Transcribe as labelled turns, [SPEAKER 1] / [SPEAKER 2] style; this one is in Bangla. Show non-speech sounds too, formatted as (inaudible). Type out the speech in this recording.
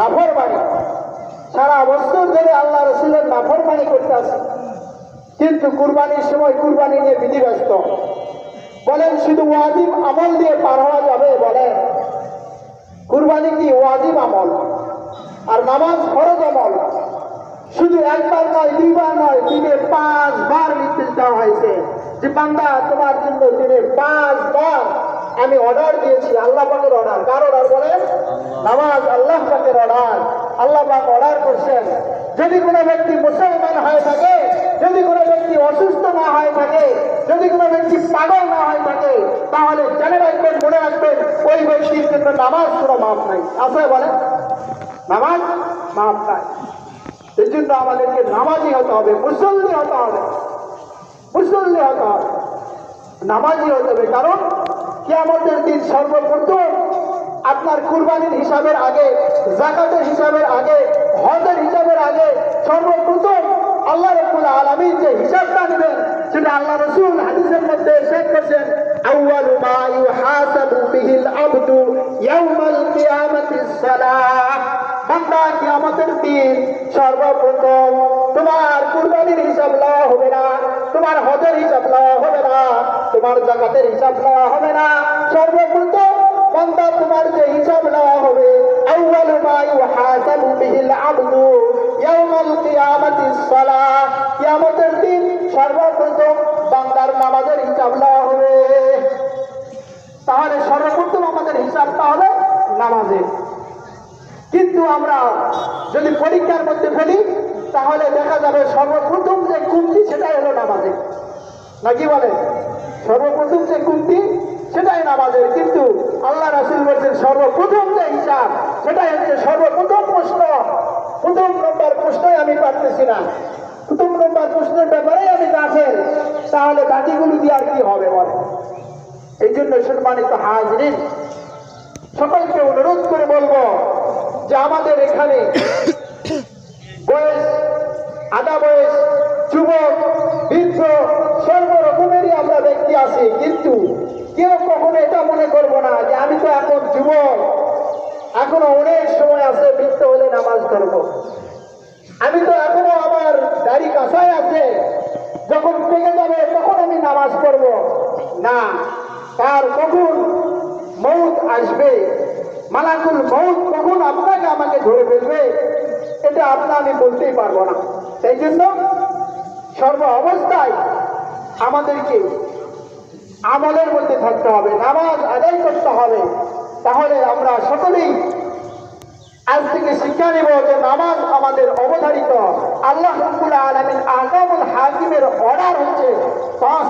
[SPEAKER 1] নাফরমানি। সারা বছর ধরে আল্লাহ রসুলের নাফরমানি করতে আছে কিন্তু কুরবানির সময় কুরবানি নিয়ে বিধিব্যস্ত। বলেন, শুধু ওয়াজিব আমল দিয়ে পার হওয়া যাবে? বলেন, কুরবানি কি ওয়াজিব আমল? আর নামাজ ফরজ আমল? শুধু একবার নয়, দুইবার নয়, দিনে পাঁচবার নির্দেশ দেওয়া হয়েছে যে বান্দা তোমার জন্য দিনে পাঁচবার আমি অর্ডার দিয়েছি, আল্লাহ পাকের অর্ডার কার অর্ডার বলেন? নামাজ, আল্লাহ পাকের অর্ডার আল্লাহ পাক অর্ডার করছেন। যদি কোনো ব্যক্তি মুসলমান হয়ে থাকে, যদি কোনো ব্যক্তি অসুস্থ না হয়ে থাকে, যদি কোনো ব্যক্তি পাগল না হয়ে থাকে, তাহলে জেনে রাখবেন, মনে রাখবেন, ওই ব্যক্তির জন্য নামাজ কোনো মাপ নাই। আছে বলেন? নামাজ মাপ নাই। এই জন্য আমাদেরকে নামাজি হতে হবে, মুসল্লি হতে হবে। মুসল্লি হতে হবে। নামাজি হতে হবে। কারণ কিয়ামতের দিন সর্বপ্রথম আপনার কুরবানির হিসাবের আগে জাকাতের হিসাবের আগে, হজের হিসাবের আগে সর্বপ্রথম আল্লাহ রব্বুল আলামিন যে হিসাবটা নেবেন, সেটা আল্লাহ রসুল হাদিসের মধ্যে শেখ করছেন, আউয়ালু মা ইউহাসাবু বিহিল আবদু ইয়াউমাল কিয়ামাতিস সালাহ। বান্দা কিয়ামতের দিন সর্বপ্রথম তোমার জাকাতের হিসাব লওয়া হবে না। সর্বপ্রথম বান্দা তোমার যে হিসাব লওয়া হবে, আউয়ালু মা ইউহাসাবু বিহিল আবদু ইয়াউমাল কিয়ামাতিস সালাহ। কিয়ামতের দিন সর্বপ্রথম বান্দার নামাজের হিসাব লওয়া হবে। তাহলে সর্বপ্রথম আমাদের হিসাবটা হবে নামাজের কিন্তু আমরা যদি পরীক্ষার মধ্যে ফেলি, তাহলে দেখা যাবে সর্বপ্রথম যে কুমতি সেটাই হলো নামাজের নাকি বলে? সর্বপ্রথম যে কুমতি সেটাই নামাজের, কিন্তু আল্লাহ রাসুল বলছেন সর্বপ্রথম যে হিসাব, সেটাই হচ্ছে সর্বপ্রথম প্রশ্ন। প্রথম নম্বর প্রশ্নই আমি পারতেছি না। প্রথম নম্বর প্রশ্নের ব্যাপারে আমি গাছের তাহলে বাকিগুলো দিয়ে আর কি হবে বলে? এই জন্য সম্মানিত হাজরিন, সকলকে অনুরোধ করে বলব যে আমাদের এখানে (coughs) বয়স, আধা বয়স, যুবক, বৃদ্ধ আছি, কিন্তু কেউ কখনো এটা মনে করব না যে আমি তো এখন যুবক। এখনও অনেক সময় আছে, বৃদ্ধ হলে নামাজ ধরবো। আমি তো এখনও আমার দাড়ি কাঁচায় আছে, যখন পেকে যাবে তখন আমি নামাজ পড়ব। না, তার কখন মৌত আসবে, মালাকুল মৌত কখন আপনাকে আমাকে ধরে ফেলবে, এটা আপনা আমি বলতেই পারব না। সেই জন্য সর্ব অবস্থায় আমাদেরকে আমলের মধ্যে থাকতে হবে, নামাজ আদায় করতে হবে। তাহলে আমরা সকলেই আজ থেকে শিক্ষা নেব যে নামাজ আমাদের অবধারিত। আল্লাহ আলমিন আগামুল হাকিমের অর্ডার হচ্ছে, পাঁচ